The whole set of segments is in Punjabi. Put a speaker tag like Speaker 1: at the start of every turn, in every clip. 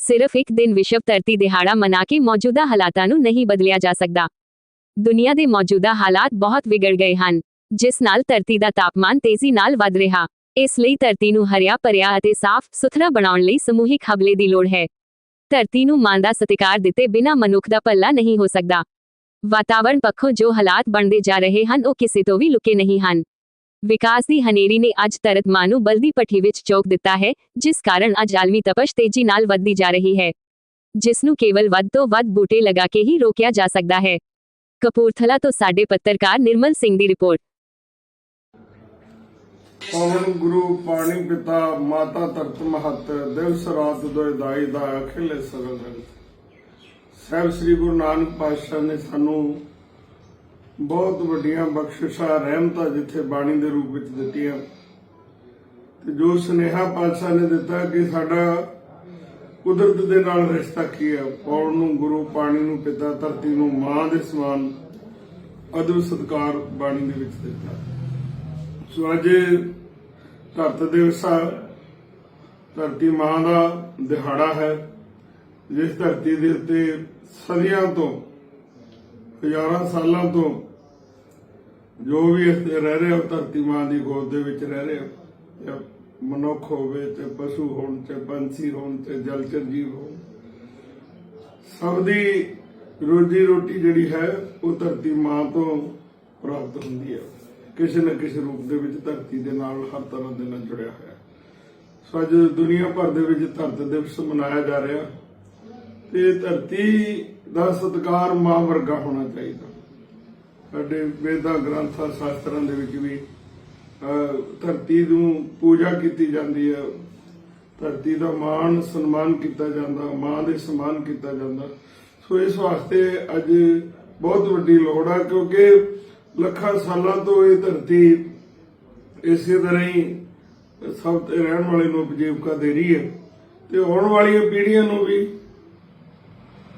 Speaker 1: ਸਿਰਫ ਇੱਕ ਦਿਨ ਵਿਸ਼ਵ ਧਰਤੀ ਦਿਹਾੜਾ ਮਨਾ ਕੇ ਮੌਜੂਦਾ ਹਾਲਾਤਾਂ ਨੂੰ ਨਹੀਂ ਬਦਲਿਆ ਜਾ ਸਕਦਾ। ਦੁਨੀਆ ਦੇ ਮੌਜੂਦਾ ਹਾਲਾਤ ਬਹੁਤ ਵਿਗੜ ਗਏ ਹਨ, ਜਿਸ ਨਾਲ ਧਰਤੀ ਦਾ ਤਾਪਮਾਨ ਤੇਜ਼ੀ ਨਾਲ ਵਧ ਰਿਹਾ। ਇਸ ਲਈ ਧਰਤੀ ਨੂੰ ਹਰਿਆ ਭਰਿਆ ਅਤੇ ਸਾਫ਼ ਸੁਥਰਾ ਬਣਾਉਣ ਲਈ ਸਮੂਹਿਕ ਹਮਲੇ ਦੀ ਲੋੜ ਹੈ। ਧਰਤੀ ਨੂੰ ਮਾਂ ਦਾ ਸਤਿਕਾਰ ਦਿੱਤੇ ਬਿਨਾਂ ਮਨੁੱਖ ਦਾ ਭਲਾ ਨਹੀਂ ਹੋ ਸਕਦਾ। ਵਾਤਾਵਰਣ ਪੱਖੋਂ ਜੋ ਹਾਲਾਤ ਬਣਦੇ ਜਾ ਰਹੇ ਹਨ ਉਹ ਕਿਸੇ ਤੋਂ ਵੀ ਲੁਕੇ ਨਹੀਂ ਹਨ। ਵਿਕਾਸ ਦੀ ਹਨੇਰੀ ਨੇ ਅੱਜ ਧਰਤ ਮਾਂ ਬਲਦੀ ਪੱਠੀ ਵਿੱਚ ਚੋਕ ਦਿੱਤਾ ਹੈ, ਜਿਸ ਕਾਰਨ ਅੱਜ ਆਲਮੀ ਤਪਸ਼ ਤੇਜ਼ੀ ਨਾਲ ਵੱਧਦੀ ਜਾ ਰਹੀ ਹੈ। ਜਿਸ ਨੂੰ ਕੇਵਲ ਵੱਧ ਤੋਂ ਵੱਧ ਬੂਟੇ ਲਗਾ ਕੇ ਹੀ ਰੋਕਿਆ ਜਾ ਸਕਦਾ ਹੈ। ਕਪੂਰਥਲਾ ਤੋਂ ਸਾਡੇ ਪੱਤਰਕਾਰ ਨਿਰਮਲ ਸਿੰਘ ਦੀ ਰਿਪੋਰਟ।
Speaker 2: ਪਵਨ ਗੁਰੂ ਪਾਣੀ ਪਿਤਾ ਮਾਤਾ ਧਰਤ ਮਹਤ ਦਿਵਸ ਰਾਤ ਦੋਇ ਦਾਈ ਦਾ ਅਖਿਲ ਸਰਲ ਸਾਹਿਬ ਸ੍ਰੀ ਗੁਰੂ ਨਾਨਕ ਪਾਤਸ਼ਾਹ ਨੇ ਸਾਨੂੰ ਬਹੁਤ ਵੱਡੀਆਂ ਬਖਸ਼ਿਸ਼ਾਂ, ਰਹਿਮਤਾਂ ਜਿੱਥੇ ਬਾਣੀ ਦੇ ਰੂਪ ਵਿੱਚ ਦਿੱਤੀਆਂ। ਤੇ ਜੋ ਸੁਨੇਹਾ ਪਾਤਸ਼ਾਹ ਨੇ ਦਿੱਤਾ ਕਿ ਸਾਡਾ ਕੁਦਰਤ ਦੇ ਨਾਲ ਰਿਸ਼ਤਾ ਕੀ ਹੈ ਪੌਣ ਨੂੰ, ਗੁਰੂ, ਪਾਣੀ ਨੂੰ, ਪਿਤਾ, ਧਰਤੀ ਨੂੰ, ਮਾਂ ਦੇ ਸਮਾਨ, ਅਦਬ, ਸਤਕਾਰ ਬਾਣੀ ਦੇ ਵਿੱਚ ਦਿੱਤਾ। ਸੋ ਅੱਜ ਧਰਤ ਦਿਵਸ ਧਰਤੀ ਮਾਂ ਦਾ ਦਿਹਾੜਾ ਹੈ, ਜਿਸ ਧਰਤੀ ਦੇ ਉੱਤੇ ਸਦੀਆਂ ਤੋਂ, ਹਜ਼ਾਰਾਂ ਸਾਲਾਂ ਤੋਂ ਜੋ ਵੀ ਇਸ ਰਹਿ ਰਹੇ ਹੋ, ਧਰਤੀ ਮਾਂ ਦੀ ਗੋਦ ਦੇ ਵਿੱਚ ਰਹਿ ਰਿਹਾ ਜਾਂ ਮਨੁੱਖ ਹੋਵੇ ਤੇ ਪਸ਼ੂ ਹੋਣ, ਤੇ ਪੰਛੀ ਹੋਣ, ਤੇ ਜਲਚਰ ਜੀਵ ਹੋਣ, ਸਭ ਦੀ ਰੋਜੀ ਰੋਟੀ ਜਿਹੜੀ ਹੈ, ਉਹ ਧਰਤੀ ਮਾਂ ਤੋਂ ਪ੍ਰਾਪਤ ਹੁੰਦੀ ਹੈ ਕਿਸੇ ਨਾ ਕਿਸੇ ਰੂਪ ਦੇ ਵਿੱਚ ਧਰਤੀ ਦੇ ਨਾਲ ਹਰ ਤਰ੍ਹਾਂ ਦੇ ਨਾਲ ਜੁੜਿਆ ਹੋਇਆ ਹੈ। ਸੋ ਅੱਜ ਦੁਨੀਆ ਭਰ ਦੇ ਵਿੱਚ ਧਰਤ ਦਿਵਸ ਮਨਾਇਆ ਜਾ ਰਿਹਾ ਤੇ ਧਰਤੀ ਦਾ ਸਤਿਕਾਰ ਮਾਂ ਵਰਗਾ ਹੋਣਾ ਚਾਹੀਦਾ ਸਾਡੇ ਵੇਦਾਂ ਗ੍ਰੰਥਾਂ ਸ਼ਾਸਤਰਾਂ ਦੇ ਵਿੱਚ ਵੀ ਧਰਤੀ ਨੂੰ ਪੂਜਾ ਕੀਤੀ ਜਾਂਦੀ ਹੈ। ਧਰਤੀ ਦਾ ਮਾਣ ਸਨਮਾਨ ਕੀਤਾ ਜਾਂਦਾ, ਮਾਂ ਦੇ ਸਨਮਾਨ ਕੀਤਾ ਜਾਂਦਾ। ਸੋ ਇਸ ਵਾਸਤੇ ਅੱਜ ਬਹੁਤ ਵੱਡੀ ਲੋੜ ਆ, ਕਿਉਂਕਿ ਲੱਖਾਂ ਸਾਲਾਂ ਤੋਂ ਇਹ ਧਰਤੀ ਇਸੇ ਤਰ੍ਹਾਂ ਹੀ ਸਭ ਤੇ ਰਹਿਣ ਵਾਲੇ ਨੂੰ ਉਪਜੀਵਕਾ ਦੇ ਰਹੀ ਹੈ। ਤੇ ਆਉਣ ਵਾਲੀਆਂ ਪੀੜ੍ਹੀਆਂ ਨੂੰ ਵੀ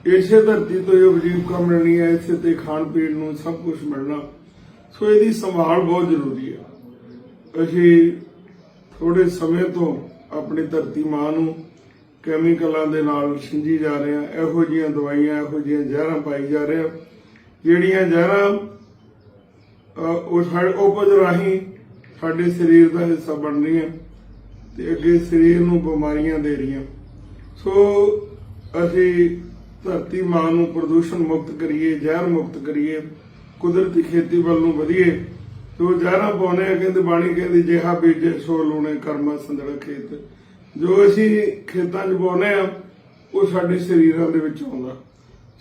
Speaker 2: ਇਸੇ ਧਰਤੀ ਤੋਂ ਇਹ ਉਪਜੀਵਕਾ ਮਿਲਣੀ ਹੈ, ਇਸੇ ਤੇ ਖਾਣ ਪੀਣ ਨੂੰ ਸਭ ਕੁਝ ਮਿਲਣਾ। ਸੋ ਇਹਦੀ ਸੰਭਾਲ ਬਹੁਤ ਜ਼ਰੂਰੀ ਹੈ। ਅਸੀਂ ਥੋੜੇ ਸਮੇਂ ਤੋਂ ਆਪਣੀ ਧਰਤੀ ਮਾਂ ਨੂੰ ਕੈਮੀਕਲਾਂ ਦੇ ਨਾਲ ਸਿੰਜੀ ਜਾ ਰਹੇ ਹਾਂ। ਇਹੋ ਜਿਹੀਆਂ ਦਵਾਈਆਂ, ਇਹੋ ਜਿਹੀਆਂ ਜ਼ਹਿਰਾਂ ਪਾਈ ਜਾ ਰਹੇ ਹਾਂ। ਜਿਹੜੀਆਂ ਜ਼ਹਿਰਾਂ ਉਹ ਸਾਡੇ ਉਪਜ ਰਾਹੀਂ ਸਾਡੇ ਸਰੀਰ ਦਾ ਹਿੱਸਾ ਬਣ ਰਹੀਆਂ ਤੇ ਅੱਗੇ ਸਰੀਰ ਨੂੰ ਬਿਮਾਰੀਆਂ ਦੇ ਰਹੀਆਂ। ਸੋ ਅਸੀਂ ਧਰਤੀ ਮਾਂ ਨੂੰ ਪ੍ਰਦੂਸ਼ਣ ਮੁਕਤ ਕਰੀਏ, ਜ਼ਹਿਰ ਮੁਕਤ ਕਰੀਏ, ਕੁਦਰਤੀ ਖੇਤੀ ਵੱਲ ਨੂੰ ਵਧੀਏ ਜੋ ਜ਼ਹਿਰਾਂ ਪਾਉਨੇ ਆ, ਕਹਿੰਦੇ ਬਾਣੀ ਕਹਿੰਦੀ, ਜਿਹਾ ਬੀਜੇ ਸੋ ਲੂਣੇ ਕਰਮਾ ਸੰਦੜਾ ਖੇਤ। ਜੋ ਅਸੀਂ ਖੇਤਾਂ 'ਚ ਪਾਉਨੇ ਆ, ਉਹ ਸਾਡੇ ਸਰੀਰਾਂ ਦੇ ਵਿੱਚ ਆਉਂਦਾ।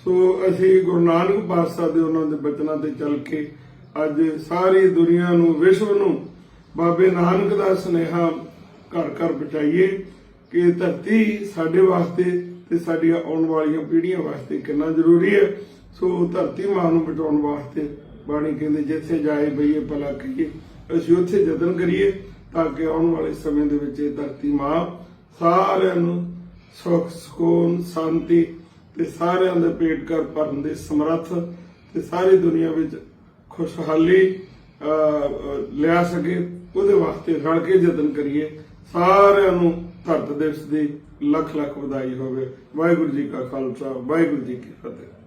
Speaker 2: ਸੋ ਅਸੀਂ ਗੁਰੂ ਨਾਨਕ ਪਾਤਸ਼ਾਹ ਦੇ ਉਹਨਾਂ ਦੇ ਬਚਨਾਂ ਤੇ ਚੱਲ ਕੇ ਅੱਜ ਸਾਰੀ ਦੁਨੀਆ ਨੂੰ, ਵਿਸ਼ਵ ਨੂੰ ਬਾਬੇ ਨਾਨਕ ਦਾ ਸੁਨੇਹਾ ਘਰ ਘਰ ਪਹੁੰਚਾਈਏ। ਕਿ ਧਰਤੀ ਸਾਡੇ ਵਾਸਤੇ ਤੇ ਸਾਡੀਆਂ ਆਉਣ ਵਾਲੀਆਂ ਪੀੜ੍ਹੀਆਂ ਵਾਸਤੇ ਕਿੰਨਾ ਜ਼ਰੂਰੀ ਹੈ। ਸੋ ਧਰਤੀ ਮਾਂ ਨੂੰ ਬਚਾਉਣ ਵਾਸਤੇ ਬਾਣੀ ਕਹਿੰਦੇ, ਜਿੱਥੇ ਜਾਏ ਬਈਏ ਭਲਾ ਕਹੀਏ, ਅਸੀਂ ਉੱਥੇ ਯਤਨ ਕਰੀਏ ਤਾਂ ਕਿ ਆਉਣ ਵਾਲੇ ਸਮੇਂ ਦੇ ਵਿੱਚ ਇਹ ਧਰਤੀ ਮਾਂ ਸਾਰਿਆਂ ਨੂੰ ਸੁਖ, ਸਕੂਨ, ਸ਼ਾਂਤੀ ਤੇ ਸਾਰਿਆਂ ਦੇ ਪੇਟ ਕਰ ਭਰਨ ਦੇ ਸਮਰੱਥ ਤੇ ਸਾਰੀ ਦੁਨੀਆ ਵਿੱਚ ਖੁਸ਼ਹਾਲੀ ਲਿਆ ਸਕੇ, ਉਹਦੇ ਵਾਸਤੇ ਰਲ ਕੇ ਯਤਨ ਕਰੀਏ। ਸਾਰਿਆਂ ਨੂੰ ਧਰਤ ਦਿਵਸ ਦੀ ਲੱਖ ਲੱਖ ਵਧਾਈ ਹੋਵੇ। ਵਾਹਿਗੁਰੂ ਜੀ ਕਾ ਖਾਲਸਾ, ਵਾਹਿਗੁਰੂ ਜੀ ਕੀ ਫਤਿਹ।